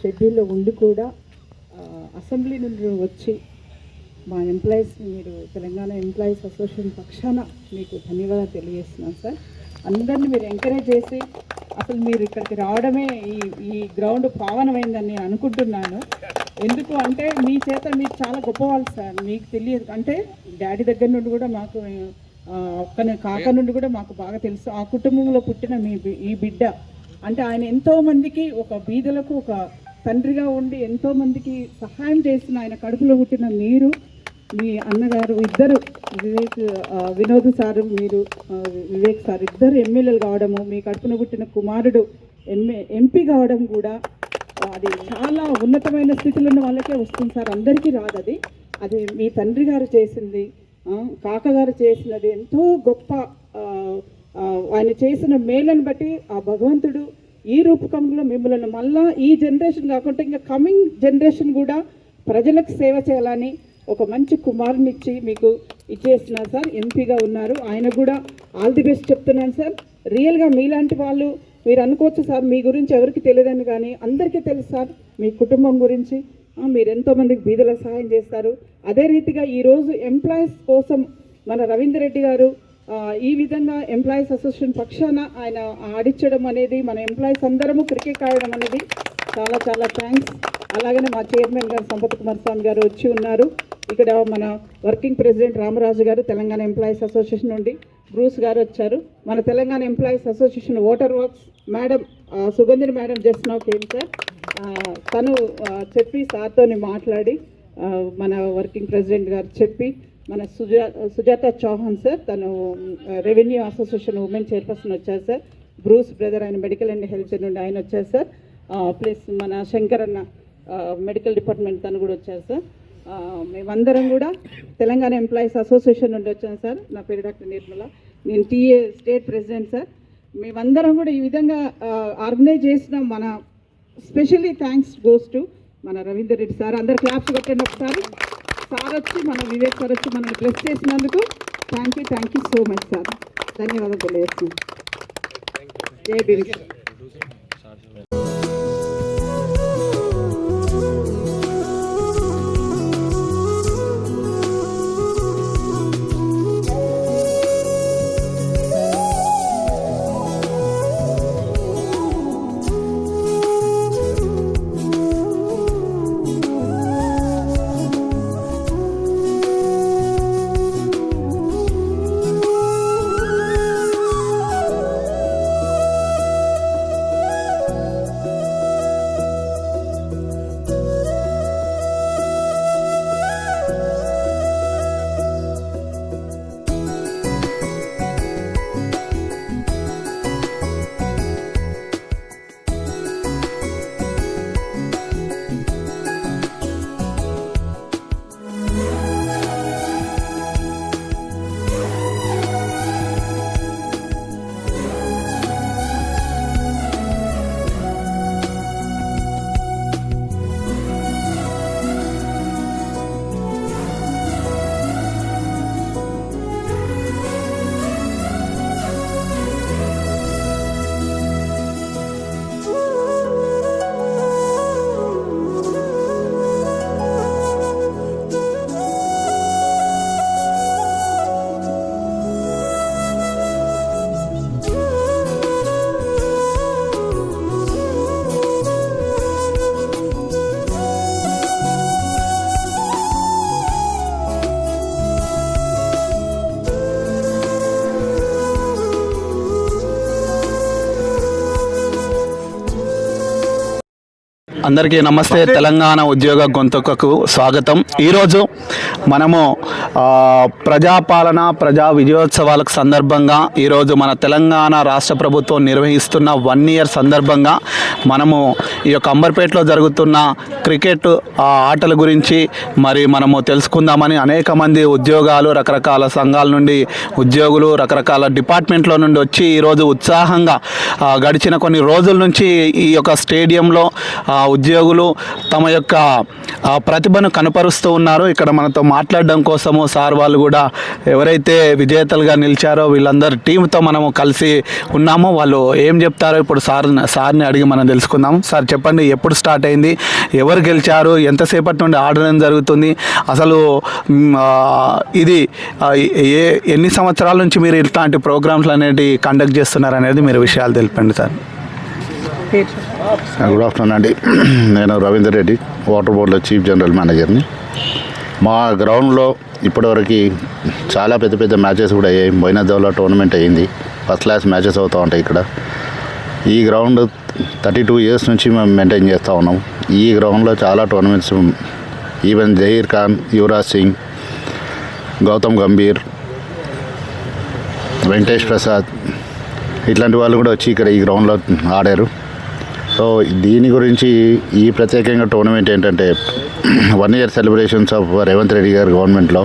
షెడ్యూల్లో ఉండి కూడా అసెంబ్లీ నుండి వచ్చి మా ఎంప్లాయీస్ మీరు తెలంగాణ ఎంప్లాయీస్ అసోసియేషన్ పక్షాన మీకు ధన్యవాదాలు తెలియజేస్తున్నాను సార్. అందరిని మీరు ఎంకరేజ్ చేసి అసలు మీరు ఇక్కడికి రావడమే ఈ ఈ గ్రౌండ్ పావనమైందని నేను అనుకుంటున్నాను. ఎందుకు అంటే మీ చేత మీరు చాలా గొప్పవాళ్ళు సార్. మీకు తెలియదు. అంటే డాడీ దగ్గర నుండి కూడా మాకు ఒక్కని కాక నుండి కూడా మాకు బాగా తెలుసు. ఆ కుటుంబంలో పుట్టిన మీ ఈ బిడ్డ. అంటే ఆయన ఎంతో మందికి ఒక బీదలకు ఒక తండ్రిగా ఉండి ఎంతోమందికి సహాయం చేసిన ఆయన కడుపులో పుట్టిన మీరు మీ అన్నగారు ఇద్దరు వివేక్ వినోద్ సారు మీరు వివేక్ సార్ ఇద్దరు ఎమ్మెల్యేలు కావడము మీ కడుపున పుట్టిన కుమారుడు ఎంఏ ఎంపీ కావడం కూడా అది చాలా ఉన్నతమైన స్థితిలో ఉన్న వాళ్ళకే వస్తుంది సార్. అందరికీ రాదు అది. అది మీ తండ్రి గారు చేసింది కాకగారు చేసినది ఎంతో గొప్ప ఆయన చేసిన మేలను బట్టి ఆ భగవంతుడు ఈ రూపకంలో మిమ్మల్ని మళ్ళా ఈ జనరేషన్ కాకుండా ఇంకా కమింగ్ జనరేషన్ కూడా ప్రజలకు సేవ చేయాలని ఒక మంచి కుమారుని ఇచ్చి మీకు ఇచ్చేస్తున్నారు సార్. ఎంపీగా ఉన్నారు. ఆయన కూడా ఆల్ ది బెస్ట్ చెప్తున్నాను సార్. రియల్గా మీలాంటి వాళ్ళు మీరు అనుకోవచ్చు సార్ మీ గురించి ఎవరికి తెలియదని కానీ అందరికీ తెలుసు సార్. మీ కుటుంబం గురించి మీరు ఎంతోమందికి బీదలకు సహాయం చేస్తారు. అదే రీతిగా ఈరోజు ఎంప్లాయీస్ కోసం మన రవీందర్ రెడ్డి గారు ఈ విధంగా ఎంప్లాయీస్ అసోసియేషన్ పక్షాన ఆయన ఆడించడం అనేది మన ఎంప్లాయీస్ అందరము క్రికెట్ ఆడడం అనేది చాలా చాలా థ్యాంక్స్ అలాగనే మా చైర్మన్ గారు సంపత్ కుమార్ స్వామి గారు వచ్చి ఉన్నారు. ఇక్కడ మన వర్కింగ్ ప్రెసిడెంట్ రామరాజు గారు తెలంగాణ ఎంప్లాయీస్ అసోసియేషన్ నుండి బ్రూస్ గారు వచ్చారు. మన Telangana employees association voter works madam Sugandhini madam just now came sir తను చెప్పి సార్తో మాట్లాడి మన వర్కింగ్ ప్రెసిడెంట్ గారు చెప్పి మన సుజా సుజాత చౌహాన్ సార్ తను రెవెన్యూ అసోసియేషన్ ఉమెన్ చైర్పర్సన్ వచ్చారు సార్. బ్రూస్ బ్రదర్ ఆయన మెడికల్ అండ్ హెల్త్ నుండి ఆయన వచ్చారు సార్. ప్లస్ మన శంకర్ అన్న మెడికల్ డిపార్ట్మెంట్ తను కూడా వచ్చారు సార్. మేమందరం కూడా తెలంగాణ ఎంప్లాయీస్ అసోసియేషన్ నుండి వచ్చాను సార్. నా పేరు డాక్టర్ నిర్మల. నేను టీఏ స్టేట్ ప్రెసిడెంట్ సార్. మేమందరం కూడా ఈ విధంగా ఆర్గనైజ్ చేసిన మన స్పెషల్లీ థ్యాంక్స్ గోస్ టు మన రవీందర్ రెడ్డి సార్. అందరు క్లాప్స్ కొట్టండి ఒకసారి. సార్ వచ్చి మన వివేక్ సార్ వచ్చి మనల్ని బ్లెస్ చేసినందుకు thank you thank you so much sir ధన్యవాదాలు తెలియజేస్తున్నాను జై బీవీ అందరికీ నమస్తే. తెలంగాణ ఉద్యోగ గొంతుకకు స్వాగతం. ఈరోజు మనము ప్రజాపాలన ప్రజా విజయోత్సవాలకు సందర్భంగా ఈరోజు మన తెలంగాణ రాష్ట్ర ప్రభుత్వం నిర్వహిస్తున్న వన్ ఇయర్ సందర్భంగా మనము ఈ యొక్క అంబర్పేటలో జరుగుతున్న క్రికెట్ ఆటల గురించి మరి మనము తెలుసుకుందామని అనేక మంది ఉద్యోగాలు రకరకాల సంఘాల నుండి ఉద్యోగులు రకరకాల డిపార్ట్మెంట్లో నుండి వచ్చి ఈరోజు ఉత్సాహంగా గడిచిన కొన్ని రోజుల నుంచి ఈ యొక్క స్టేడియంలో ఉద్యోగులు తమ యొక్క ప్రతిభను కనపరుస్తూ ఉన్నారు. ఇక్కడ మనతో మాట్లాడడం కోసము సార్ వాళ్ళు కూడా ఎవరైతే విజేతలుగా నిలిచారో వీళ్ళందరి టీంతో మనము కలిసి ఉన్నామో. వాళ్ళు ఏం చెప్తారో ఇప్పుడు సార్ సార్ని అడిగి మనం తెలుసుకుందాం. సార్ చెప్పండి ఎప్పుడు స్టార్ట్ అయింది? ఎవరు గెలిచారు? ఎంతసేపటి నుండి ఆడడం జరుగుతుంది? అసలు ఇది ఏ ఎన్ని సంవత్సరాల నుంచి మీరు ఇట్లాంటి ప్రోగ్రామ్స్ అనేవి కండక్ట్ చేస్తున్నారు అనేది మీరు విషయాలు తెలిపండి సార్. గుడ్ ఆఫ్టర్నూన్ అండి నేను రవీందర్ రెడ్డి వాటర్ బోర్డులో చీఫ్ జనరల్ మేనేజర్ని. మా గ్రౌండ్లో ఇప్పటివరకు చాలా పెద్ద పెద్ద మ్యాచెస్ కూడా అయ్యాయి. బోయినదౌలా టోర్నమెంట్ అయ్యింది. ఫస్ట్ క్లాస్ మ్యాచెస్ అవుతూ ఉంటాయి ఇక్కడ. ఈ గ్రౌండ్ థర్టీ టూ ఇయర్స్ నుంచి మేము మెయింటైన్ చేస్తూ ఉన్నాం. ఈ గ్రౌండ్లో చాలా టోర్నమెంట్స్ ఈవెన్ జహీర్ ఖాన్ యువరాజ్ సింగ్ గౌతమ్ గంభీర్ వెంకటేష్ ప్రసాద్ ఇట్లాంటి వాళ్ళు కూడా వచ్చి ఇక్కడ ఈ గ్రౌండ్లో ఆడారు. సో దీని గురించి ఈ ప్రత్యేకంగా టోర్నమెంట్ ఏంటంటే one year celebrations of Revanth Reddy గారు గవర్నమెంట్లో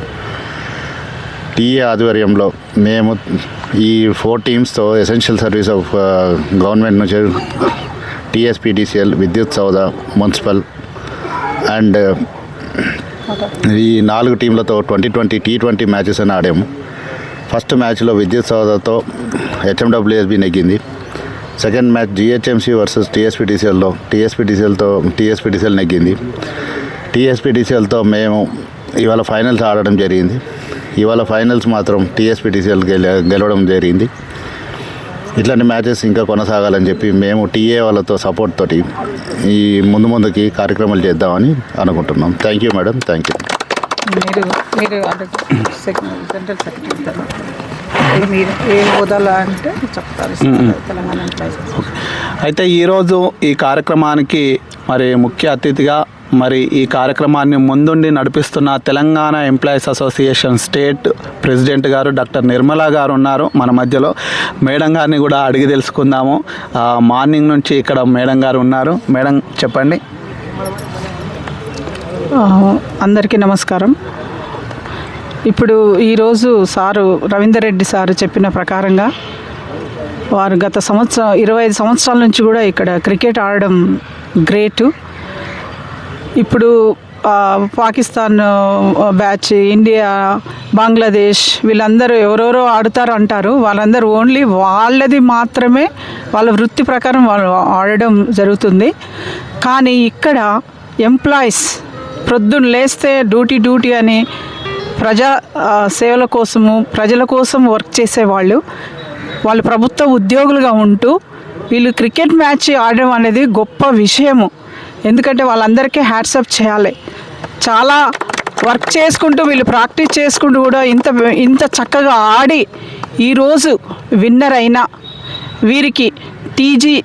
టీఏ ఆధ్వర్యంలో మేము ఈ ఫోర్ టీమ్స్తో ఎసెన్షియల్ సర్వీస్ ఆఫ్ గవర్నమెంట్ నుంచి TSPTCL Vidyut Soudha municipal and ఈ నాలుగు టీంలతో twenty twenty T twenty matches అని ఆడాము. ఫస్ట్ మ్యాచ్లో విద్యుత్ సౌదతో హెచ్ఎండబ్ల్యూఎస్బి నెగ్గింది. సెకండ్ మ్యాచ్ జిహెచ్ఎంసీ వర్సెస్ టీఎస్పీటీసీఎల్లో టీఎస్పీటీసీఎల్తో టీఎస్పీటీసీఎల్ నెగ్గింది. టీఎస్పీటీసీఎల్తో మేము ఇవాళ ఫైనల్స్ ఆడడం జరిగింది. ఇవాళ ఫైనల్స్ మాత్రం టీఎస్పీటీసీఎల్ గెల గెలవడం జరిగింది. ఇట్లాంటి మ్యాచెస్ ఇంకా కొనసాగాలని చెప్పి మేము టీఏ వాళ్ళతో సపోర్ట్ తోటి ఈ ముందు ముందుకి కార్యక్రమాలు చేద్దామని అనుకుంటున్నాం. Thank you madam thank you మీరు మీరు జనరల్ సెక్రటరీ మీరు ఏ హోదాలో అంటే చెప్తారు. తెలంగాణ ఎంప్లాయీస్. అయితే ఈరోజు ఈ కార్యక్రమానికి మరి ముఖ్య అతిథిగా మరి ఈ కార్యక్రమాన్ని ముందుండి నడిపిస్తున్న Telangana employees association state president గారు డాక్టర్ నిర్మలా గారు ఉన్నారు మన మధ్యలో. మేడం గారిని కూడా అడిగి తెలుసుకుందాము. మార్నింగ్ నుంచి ఇక్కడ మేడం గారు ఉన్నారు. మేడం చెప్పండి. ఆ, అందరికీ నమస్కారం. ఇప్పుడు ఈరోజు సారు రవీందర్ రెడ్డి సారు చెప్పిన ప్రకారంగా వారు గత సంవత్సరం ఇరవై ఐదు సంవత్సరాల నుంచి కూడా ఇక్కడ క్రికెట్ ఆడడం గ్రేటు ఇప్పుడు పాకిస్తాన్ బ్యాచ్ ఇండియా బంగ్లాదేశ్ వీళ్ళందరూ ఎవరెవరో ఆడుతారు అంటారు. వాళ్ళందరూ ఓన్లీ వాళ్ళది మాత్రమే వాళ్ళ వృత్తి ప్రకారం వాళ్ళు ఆడడం జరుగుతుంది. కానీ ఇక్కడ ఎంప్లాయీస్ ప్రొద్దున లేస్తే డ్యూటీ డ్యూటీ అని ప్రజా సేవల కోసము ప్రజల కోసం వర్క్ చేసేవాళ్ళు వాళ్ళు ప్రభుత్వ ఉద్యోగులుగా ఉంటూ వీళ్ళు క్రికెట్ మ్యాచ్ ఆడడం అనేది గొప్ప విషయము. ఎందుకంటే వాళ్ళందరికీ హ్యాట్సప్ చేయాలి. చాలా వర్క్ చేసుకుంటూ వీళ్ళు ప్రాక్టీస్ చేసుకుంటూ కూడా ఇంత ఇంత చక్కగా ఆడి ఈరోజు విన్నర్ అయిన వీరికి టీజీ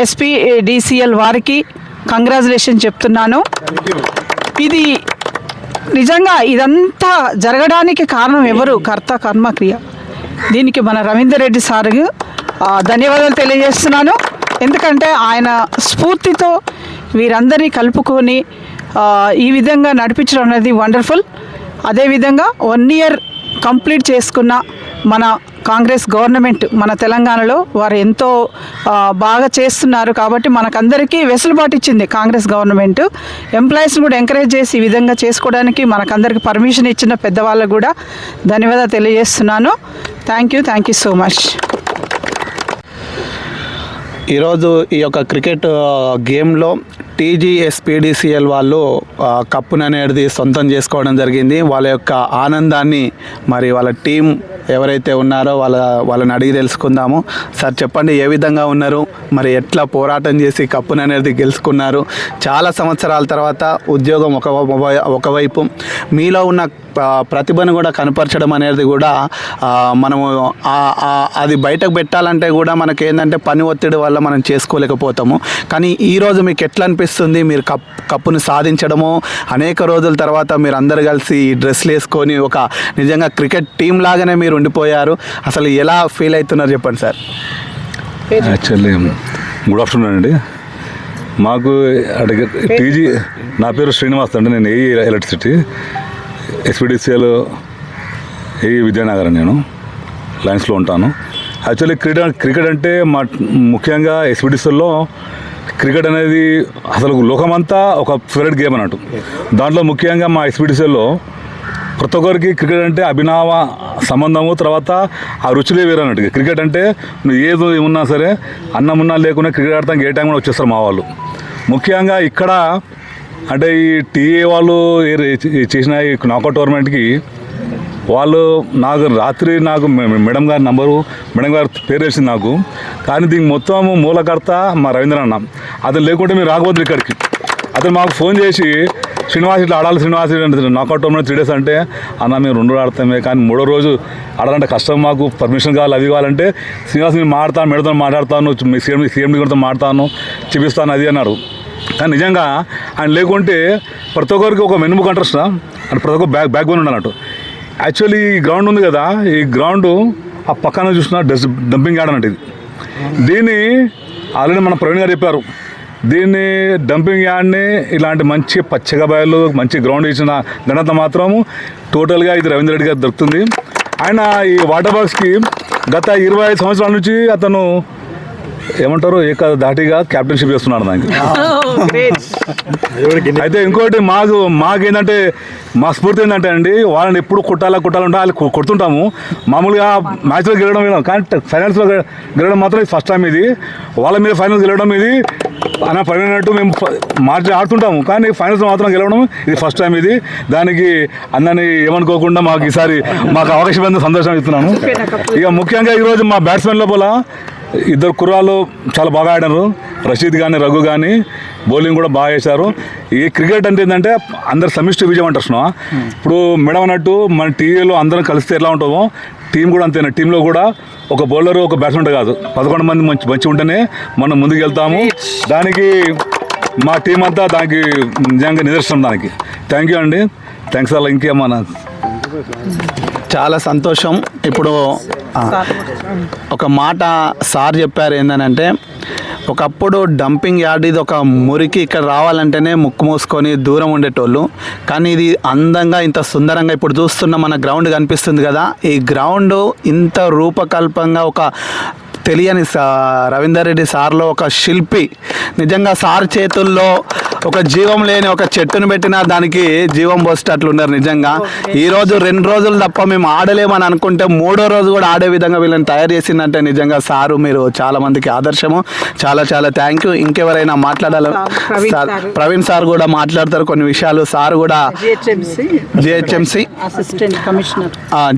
ఎస్పీ డిసిఎల్ వారికి కంగ్రాచులేషన్ చెప్తున్నాను. ఇది నిజంగా ఇదంతా జరగడానికి కారణం ఎవరు? కర్త కర్మ క్రియ. దీనికి మన రవీందర్ రెడ్డి సార్కు ధన్యవాదాలు తెలియజేస్తున్నాను. ఎందుకంటే ఆయన స్ఫూర్తితో వీరందరినీ కలుపుకొని ఈ విధంగా నడిపించడం అనేది వండర్ఫుల్. అదేవిధంగా వన్ ఇయర్ కంప్లీట్ చేసుకున్న మన కాంగ్రెస్ గవర్నమెంట్ మన తెలంగాణలో వారు ఎంతో బాగా చేస్తున్నారు కాబట్టి మనకందరికీ వెసులుబాటు ఇచ్చింది కాంగ్రెస్ గవర్నమెంట్. ఎంప్లాయీస్ని కూడా ఎంకరేజ్ చేసి ఈ విధంగా చేసుకోవడానికి మనకందరికి పర్మిషన్ ఇచ్చిన పెద్దవాళ్ళకు కూడా ధన్యవాదాలు తెలియజేస్తున్నాను. Thank you thank you so much ఈరోజు ఈ యొక్క క్రికెట్ గేమ్లో టీజీఎస్పీడీసీఎల్ వాళ్ళు కప్పుననేది కప్పును అనేది సొంతం చేసుకోవడం జరిగింది. వాళ్ళ యొక్క ఆనందాన్ని మరి వాళ్ళ టీం ఎవరైతే ఉన్నారో వాళ్ళ వాళ్ళని అడిగి తెలుసుకుందాము. సార్ చెప్పండి ఏ విధంగా ఉన్నారు? మరి ఎట్లా పోరాటం చేసి కప్పును అనేది గెలుచుకున్నారు? చాలా సంవత్సరాల తర్వాత ఉద్యోగం ఒక ఒకవైపు మీలో ఉన్న ప్రతిభను కూడా కనపరచడం అనేది కూడా మనము అది బయటకు పెట్టాలంటే కూడా మనకి ఏంటంటే పని ఒత్తిడి వల్ల మనం చేసుకోలేకపోతాము. కానీ ఈ రోజు మీకు ఎట్లా అనిపిస్తుంది? మీరు కప్ కప్పును సాధించడము అనేక రోజుల తర్వాత మీరు అందరు కలిసి ఈ డ్రెస్లు వేసుకొని ఒక నిజంగా క్రికెట్ టీం లాగానే మీరు ఉండిపోయారు. అసలు ఎలా ఫీల్ అవుతున్నారు చెప్పండి సార్? యాక్చువల్లీ గుడ్ ఆఫ్టర్నూన్ అండి. మాకు అడిగే టీజీ నా పేరు శ్రీనివాస్ అండి. నేను ఏ ఎలక్ట్రిసిటీ. ఎస్పీడీసీఎల్ ఏ విద్యానగర్ నేను. లైన్స్లో ఉంటాను. యాక్చువల్లీ క్రీడ క్రికెట్ అంటే మా ముఖ్యంగా ఎస్పీడీసీఎల్లో క్రికెట్ అనేది అసలు లోకమంతా ఒక ఫేవరెట్ గేమ్ అన్నట్టు. దాంట్లో ముఖ్యంగా మా ఎస్పీడీసీఎల్లో ప్రతి ఒక్కరికి క్రికెట్ అంటే అభినవ సంబంధము తర్వాత ఆ రుచులే వేరే అన్నట్టు క్రికెట్ అంటే నువ్వు ఏదో ఉన్నా సరే అన్నం ఉన్నా లేకున్నా క్రికెట్ ఆడటానికి ఏ టైం కూడా వచ్చేస్తారు మా వాళ్ళు. ముఖ్యంగా ఇక్కడ అంటే ఈ టీఏ వాళ్ళు చేసిన ఈ నాకౌట్ టోర్నమెంట్కి వాళ్ళు నాకు రాత్రి నాకు మేడం గారి నంబరు మేడం గారి పేరు వేసింది నాకు. కానీ దీనికి మొత్తం మూలకర్త మా రవీంద్ర అన్న. అతను లేకుంటే మీరు రాకపోతుంది ఇక్కడికి. అతను మాకు ఫోన్ చేసి శ్రీనివాస్ ఇట్లా ఆడాలి Srinivas knockout tournament three days అంటే అన్న మేము రెండు రోజులు ఆడతామే కానీ మూడో రోజు ఆడాలంటే కష్టం మాకు పర్మిషన్ కావాలి అవి కావాలంటే శ్రీనివాస్ నేను మాడతాను మేడతో మాట్లాడతాను మీ సీఎం సీఎండి కూడా మాడతాను చూపిస్తాను అది అన్నారు. కానీ నిజంగా ఆయన లేకుంటే ప్రతి ఒక్కరికి ఒక వెన్నుముక అంటారు అంటే ప్రతి ఒక్క బ్యాక్ బ్యాక్ బోన్ ఉండనట్టు యాక్చువల్లీ ఈ గ్రౌండ్ ఉంది కదా ఈ గ్రౌండ్ ఆ పక్కన చూసిన డస్ట్ డంపింగ్ యార్డ్ అన్నట్టు ఇది. దీన్ని ఆల్రెడీ మన ప్రవీణ్ గారు చెప్పారు. దీన్ని డంపింగ్ యార్డ్ని ఇలాంటి మంచి పచ్చగా బయలు మంచి గ్రౌండ్ ఇచ్చిన ఘనత మాత్రము టోటల్గా ఇది రవీంద్ర రెడ్డి గారు దొరుకుతుంది. ఆయన ఈ వాటర్ బాక్స్కి గత ఇరవై ఐదు సంవత్సరాల నుంచి అతను ఏమంటారు? ఏక దాటిగా క్యాప్టెన్షిప్ చేస్తున్నాడు దానికి. అయితే ఇంకోటి మాకు మాకేంటంటే మా స్ఫూర్తి ఏంటంటే అండి వాళ్ళని ఎప్పుడు కొట్టాలా కొట్టాలా ఉంటే వాళ్ళు కొడుతుంటాము. మామూలుగా మ్యాచ్లో గెలవడం వెళ్ళాం కానీ ఫైనల్స్లో గెలవడం మాత్రం ఇది ఫస్ట్ టైం ఇది. వాళ్ళ మీద ఫైనల్స్ గెలవడం ఇది. అన్న పడినట్టు మేము మార్చి ఆడుతుంటాము. కానీ ఫైనల్స్ మాత్రం గెలవడం ఇది ఫస్ట్ టైం ఇది. దానికి అందరినీ ఏమనుకోకుండా మాకు ఈసారి మాకు అవకాశం సంతోషం ఇస్తున్నాను. ఇక ముఖ్యంగా ఈరోజు మా బ్యాట్స్మెన్ లోపల ఇద్దరు కుర్రాళ్ళు చాలా బాగా ఆడారు. రషీద్ కానీ రఘు కానీ బౌలింగ్ కూడా బాగా వేశారు ఈ క్రికెట్ అంటే ఏంటంటే అందరు సమిష్టి విజయం అంటారు ఇప్పుడు మేడం అన్నట్టు మన టీవీలో అందరం కలిస్తే ఎలా ఉంటామో టీం కూడా అంతేనా? టీంలో కూడా ఒక బౌలర్ ఒక బ్యాట్స్మెన్ కాదు. పదకొండు మంది మంచి మంచి ఉంటేనే మనం ముందుకు వెళ్తాము దానికి మా టీం అంతా దానికి నిజంగా నిదర్శనం దానికి. థ్యాంక్ యూ అండి. థ్యాంక్స్ అలా ఇంకేమన్నా? చాలా సంతోషం. ఇప్పుడు ఒక మాట సార్ చెప్పారు ఏంటంటే ఒకప్పుడు డంపింగ్ యార్డ్ ఇది ఒక మురికి ఇక్కడ రావాలంటేనే ముక్కు మూసుకొని దూరం ఉండేటోళ్ళు. కానీ ఇది అందంగా ఇంత సుందరంగా ఇప్పుడు చూస్తున్న మన గ్రౌండ్ కనిపిస్తుంది కదా. ఈ గ్రౌండ్ ఇంత రూపకల్పంగా ఒక తెలియని సా రవీందర్ రెడ్డి సార్లో ఒక శిల్పి. నిజంగా సార్ చేతుల్లో ఒక జీవం లేని ఒక చెట్టును పెట్టినా దానికి జీవం పోసేటట్లున్నారు నిజంగా. ఈ రోజు రెండు రోజులు తప్ప మేము ఆడలేమని అనుకుంటే మూడో రోజు కూడా ఆడే విధంగా వీళ్ళని తయారు చేసిందంటే నిజంగా సారు మీరు చాలా మందికి ఆదర్శము. చాలా చాలా థ్యాంక్ యూ ఇంకెవరైనా మాట్లాడాలి Praveen sir sir. Praveen sir కూడా మాట్లాడతారు కొన్ని విషయాలు. సార్ కూడా జిహెచ్ఎంసి.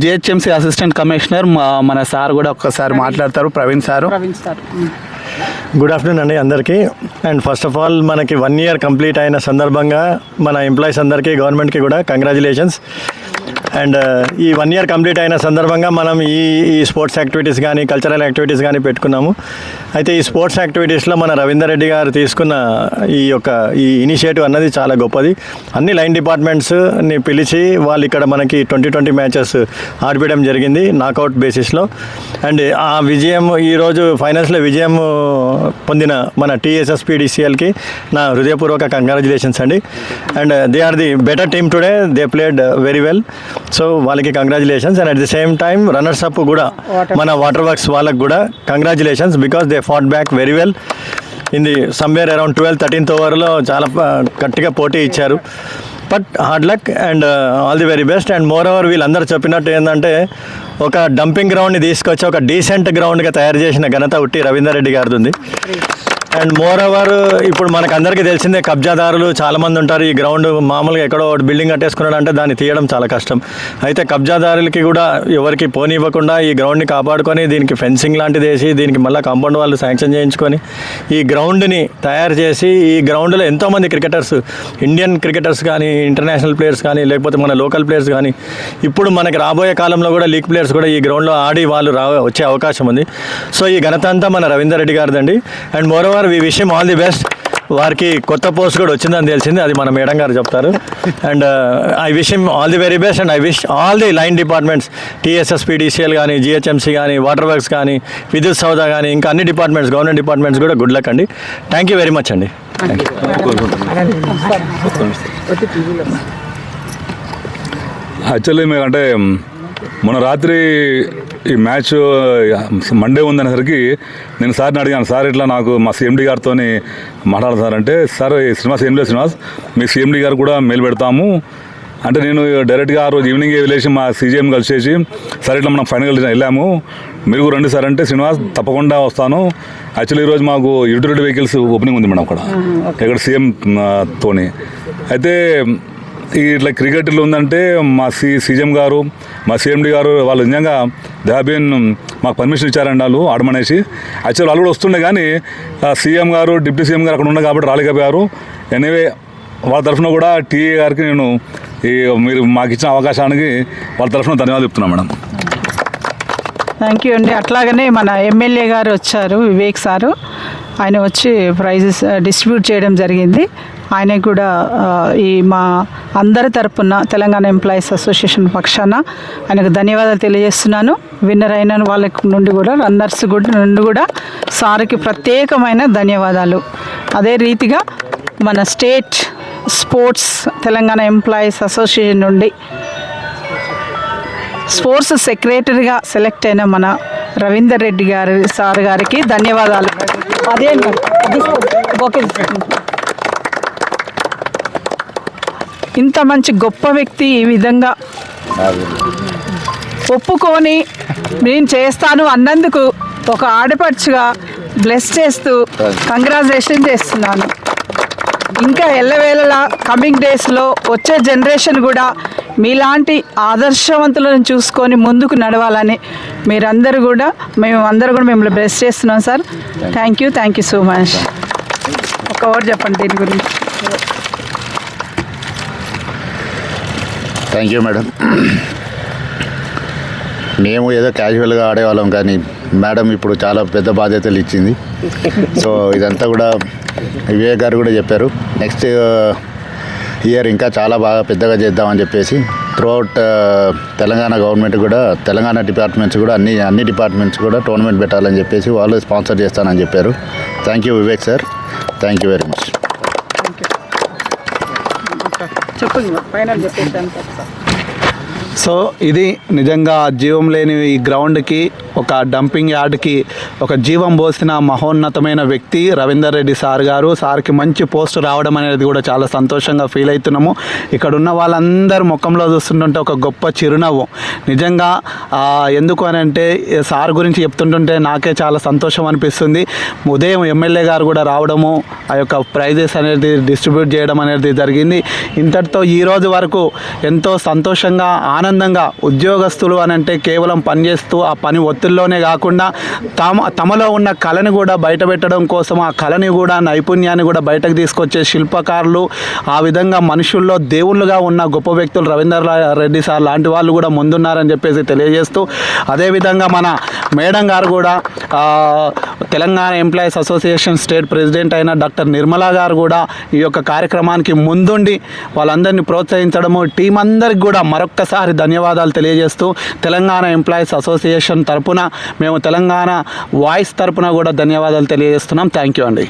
GHMC assistant commissioner. మన సార్ కూడా ఒక్కసారి మాట్లాడతారు. Praveen sir. Praveen sir. Good afternoon అండి అందరికీ. అండ్ ఫస్ట్ ఆఫ్ ఆల్ మనకి వన్ ఇయర్ కంప్లీట్ అయిన సందర్భంగా మన ఎంప్లాయీస్ అందరికీ గవర్నమెంట్కి కూడా కంగ్రాచులేషన్స్ అండ్ ఈ వన్ ఇయర్ కంప్లీట్ అయిన సందర్భంగా మనం ఈ ఈ స్పోర్ట్స్ యాక్టివిటీస్ కానీ కల్చరల్ యాక్టివిటీస్ కానీ పెట్టుకున్నాము. అయితే ఈ స్పోర్ట్స్ యాక్టివిటీస్లో మన రవీందర్ రెడ్డి గారు తీసుకున్న ఈ యొక్క ఈ ఇనిషియేటివ్ అన్నది చాలా గొప్పది. అన్ని లైన్ డిపార్ట్మెంట్స్ని పిలిచి వాళ్ళు ఇక్కడ మనకి ట్వంటీ ట్వంటీ మ్యాచెస్ ఆడిపించడం జరిగింది నాకౌట్ బేసిస్లో. అండ్ ఆ విజయం ఈరోజు ఫైనల్స్లో విజయం పొందిన మన టీఎస్ఎస్పీడిసిఎల్కి నా హృదయపూర్వక కంగ్రాచులేషన్స్ అండి. And they are the better team today they played very well. So వాళ్ళకి congratulations and at the same time runners up కూడా మన వాటర్ వర్క్స్ వాళ్ళకి కూడా congratulations because they fought back very well in the somewhere around twelve thirteenth ఓవర్లో చాలా గట్టిగా పోటీ ఇచ్చారు. But hard luck and all the very best and moreover వీళ్ళందరూ చెప్పినట్టు ఏంటంటే ఒక డంపింగ్ గ్రౌండ్ని తీసుకొచ్చి ఒక డీసెంట్ గ్రౌండ్గా తయారు చేసిన ఘనత ఉట్టి రవీందర్ రెడ్డి గారిది ఉంది. అండ్ మోర్ ఓవర్ ఇప్పుడు మనకు అందరికీ తెలిసిందే కబ్జాదారులు చాలామంది ఉంటారు. ఈ గ్రౌండ్ మామూలుగా ఎక్కడో ఒకటి బిల్డింగ్ కట్టేసుకున్నాడు అంటే దాన్ని తీయడం చాలా కష్టం. అయితే కబ్జాదారులకి కూడా ఎవరికి పోనివ్వకుండా ఈ గ్రౌండ్ని కాపాడుకొని దీనికి ఫెన్సింగ్ లాంటిది వేసి దీనికి మళ్ళీ కాంపౌండ్ వాళ్ళు శాంక్షన్ చేయించుకొని ఈ గ్రౌండ్ని తయారు చేసి ఈ గ్రౌండ్లో ఎంతోమంది క్రికెటర్స్ ఇండియన్ క్రికెటర్స్ కానీ ఇంటర్నేషనల్ ప్లేయర్స్ కానీ లేకపోతే మన లోకల్ ప్లేయర్స్ కానీ ఇప్పుడు మనకి రాబోయే కాలంలో కూడా లీగ్ ప్లేయర్స్ కూడా ఈ గ్రౌండ్లో ఆడి వాళ్ళు రా వచ్చే అవకాశం ఉంది. సో ఈ ఘనత అంతా మన రవీందర్ రెడ్డి గారిదండి. అండ్ మోర్ ఓవర్ వి విషయం ఆల్ ది బెస్ట్ వారికి కొత్త పోస్ట్ కూడా వచ్చిందని తెలిసింది. అది మన మేడం గారు చెప్తారు. And I wish him all the very best and I wish all the line departments TSSPDCL కానీ జిహెచ్ఎంసీ కానీ వాటర్ వర్క్స్ కానీ విద్యుత్ సౌదా కానీ ఇంకా అన్ని డిపార్ట్మెంట్స్ గవర్నమెంట్ డిపార్ట్మెంట్స్ కూడా గుడ్ లక్ అండి. థ్యాంక్ యూ వెరీ మచ్ అండి. యాక్చువల్లీ మీరు అంటే మొన్న రాత్రి ఈ మ్యాచ్ మండే ఉందనేసరికి నేను సార్ని అడిగాను సార్ ఇట్లా నాకు మా సీఎండి గారితో మాట్లాడాలి సార్ అంటే సార్ ఈ శ్రీనివాస్ ఏం లేదు శ్రీనివాస్ మీ సీఎండి గారు కూడా మెయిల్ పెడతాము. అంటే నేను డైరెక్ట్గా ఆ రోజు ఈవినింగ్ వెళ్ళేసి మా సీజీఎం కలిసేసి సరే ఇట్లా మనం ఫైనల్ వెళ్ళాము మీరు కూడా రండి సార్ అంటే శ్రీనివాస్ తప్పకుండా వస్తాను. యాక్చువల్లీ ఈరోజు మాకు యూటిలిటీ వెహికల్స్ ఓపెనింగ్ ఉంది మేడం అక్కడ. ఇక్కడ సీఎం తోని. అయితే ఇట్లా క్రికెట్లో ఉందంటే మా సి సీఎం గారు మా సీఎండి గారు వాళ్ళు నిజంగా దాబీన్ మాకు పర్మిషన్ ఇచ్చారండి వాళ్ళు ఆడమనేసి. యాక్చువల్ వాళ్ళు కూడా వస్తుండే కానీ సీఎం గారు డిప్యూటీ సీఎం గారు అక్కడ ఉన్నారు కాబట్టి రాలేకపోయారు ఎనీవే వాళ్ళ తరఫున కూడా టీఏ గారికి నేను ఈ మీరు మాకు ఇచ్చిన అవకాశానికి వాళ్ళ తరఫున ధన్యవాదాలు చెప్తున్నాను మేడం. థ్యాంక్ యూ అండి. అట్లాగనే మన ఎమ్మెల్యే గారు వచ్చారు వివేక్ సారు. ఆయన వచ్చి ప్రైజెస్ డిస్ట్రిబ్యూట్ చేయడం జరిగింది. ఆయన కూడా ఈ మా అందరి తరపున తెలంగాణ ఎంప్లాయీస్ అసోసియేషన్ పక్షాన ఆయనకు ధన్యవాదాలు తెలియజేస్తున్నాను. విన్నర్ అయిన వాళ్ళ నుండి కూడా రన్నర్స్ కూడా నుండి కూడా సార్కి ప్రత్యేకమైన ధన్యవాదాలు. అదే రీతిగా మన state sports Telangana employees association నుండి స్పోర్ట్స్ సెక్రటరీగా సెలెక్ట్ అయిన మన రవీందర్ రెడ్డి గారి సార్ గారికి ధన్యవాదాలు. అదే ఓకే. ఇంత మంచి గొప్ప వ్యక్తి ఈ విధంగా ఒప్పుకొని నేను చేస్తాను అన్నందుకు ఒక ఆడపడుచుగా బ్లెస్ చేస్తూ కంగ్రాచులేషన్ చేస్తున్నాను. ఇంకా ఎల్లవేళలా కమింగ్ డేస్లో వచ్చే జనరేషన్ కూడా మీలాంటి ఆదర్శవంతులను చూసుకొని ముందుకు నడవాలని మీరందరూ కూడా మేము అందరూ కూడా మిమ్మల్ని బ్లెస్ చేస్తున్నాం sir. Thank you thank you so much. ఒక వర్డ్ చెప్పండి దీని గురించి. థ్యాంక్ యూ మేడం మేము ఏదో క్యాజువల్గా ఆడేవాళ్ళం కానీ మేడం ఇప్పుడు చాలా పెద్ద బాధ్యతలు ఇచ్చింది. సో ఇదంతా కూడా వివేక్ గారు కూడా చెప్పారు. నెక్స్ట్ ఇయర్ uh, ఇంకా చాలా బాగా పెద్దగా చేద్దామని చెప్పేసి త్రూఅవుట్ uh, తెలంగాణ గవర్నమెంట్ కూడా తెలంగాణ డిపార్ట్మెంట్స్ కూడా అన్ని అన్ని డిపార్ట్మెంట్స్ కూడా టోర్నమెంట్ పెట్టాలని చెప్పేసి వాళ్ళు స్పాన్సర్ చేస్తానని చెప్పారు. Thank you Vivek sir thank you very much చెప్పండి ఫైనల్ చెప్పేసాను సో ఇది నిజంగా జీవం లేని ఈ గ్రౌండ్కి ఒక డంపింగ్ యార్డ్కి ఒక జీవం పోసిన మహోన్నతమైన వ్యక్తి రవీందర్ రెడ్డి సార్ గారు. సార్కి మంచి పోస్ట్ రావడం అనేది కూడా చాలా సంతోషంగా ఫీల్ అవుతున్నాము. ఇక్కడ ఉన్న వాళ్ళందరూ ముఖంలో చూస్తుంటుంటే ఒక గొప్ప చిరునవ్వు. నిజంగా ఎందుకు అని అంటే సార్ గురించి చెప్తుంటుంటే నాకే చాలా సంతోషం అనిపిస్తుంది. ఉదయం ఎమ్మెల్యే గారు కూడా రావడము ఆ యొక్క ప్రైజెస్ అనేది డిస్ట్రిబ్యూట్ చేయడం అనేది జరిగింది. ఇంతటితో ఈ రోజు వరకు ఎంతో సంతోషంగా ఆనందంగా ఉద్యోగస్తులు అని అంటే కేవలం పనిచేస్తూ ఆ పని ఒత్తిడిలోనే కాకుండా తమ తమలో ఉన్న కళని కూడా బయటపెట్టడం కోసం ఆ కళని కూడా నైపుణ్యాన్ని కూడా బయటకు తీసుకొచ్చే శిల్పకారులు ఆ విధంగా మనుషుల్లో దేవుళ్ళుగా ఉన్న గొప్ప వ్యక్తులు రవీందర్ రెడ్డి సార్ లాంటి వాళ్ళు కూడా ముందున్నారని చెప్పేసి తెలియజేస్తూ అదేవిధంగా మన మేడం గారు కూడా Telangana employees association state president అయిన డాక్టర్ నిర్మలా గారు కూడా ఈ యొక్క కార్యక్రమానికి ముందుండి వాళ్ళందరినీ ప్రోత్సహించడము టీం అందరికి కూడా మరొక్కసారి ధన్యవాదాలు తెలియజేస్తూ తెలంగాణ ఎంప్లాయీస్ అసోసియేషన్ తరపున మేము తెలంగాణ వాయిస్ తరపున కూడా ధన్యవాదాలు తెలియజేస్తున్నాం. థ్యాంక్ యూ అండి.